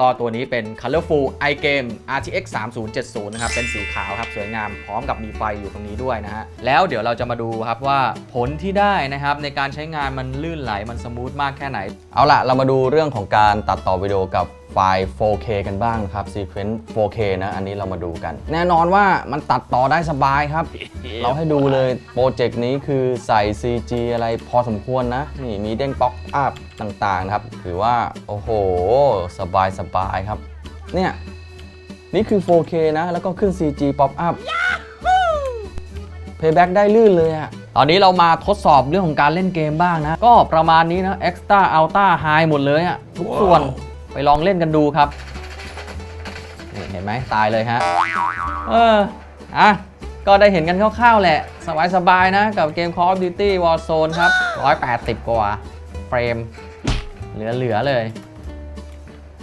ก็ตัวนี้เป็น Colorful iGame RTX 3070 นะครับ เป็นสีขาวครับ สวยงามพร้อมกับมีไฟอยู่ตรงนี้ด้วยนะฮะ แล้วเดี๋ยวเราจะมาดูครับว่าผลที่ได้นะครับ ในการใช้งานมันลื่นไหลมันสมูทมากแค่ไหน เอาล่ะ เรามาดูเรื่องของการตัดต่อวิดีโอกับไฟล์ 4K กันบ้างครับ Sequence 4K นะ อันนี้เรามาดูกัน แน่นอนว่ามันตัดต่อได้สบายครับ เราให้ดูเลยโปรเจกต์นี้คือใส่ CG อะไรพอสมควรนะ นี่มีเด้งป๊อกอัพต่างๆนะครับ ถือว่า โอ้โห สบายสบายครับ เนี่ย นี่คือ 4K นะ แล้วก็ขึ้น CG pop up Payback ได้ลื่นเลยอะตอนนี้เรามาทดสอบเรื่องของการเล่นเกมบ้างนะ ก็ประมาณนี้นะ Extra Ultra High หมดเลยอะทุกส่วน ไปลองเล่นกันดูครับเห็นไหมตายเลยฮะเอออะก็ได้เห็นกันคร่าวๆแหละ สบายๆนะ กับเกม Call of Duty Warzone ครับ 180 กว่า เฟรม เหลือ ๆ เลย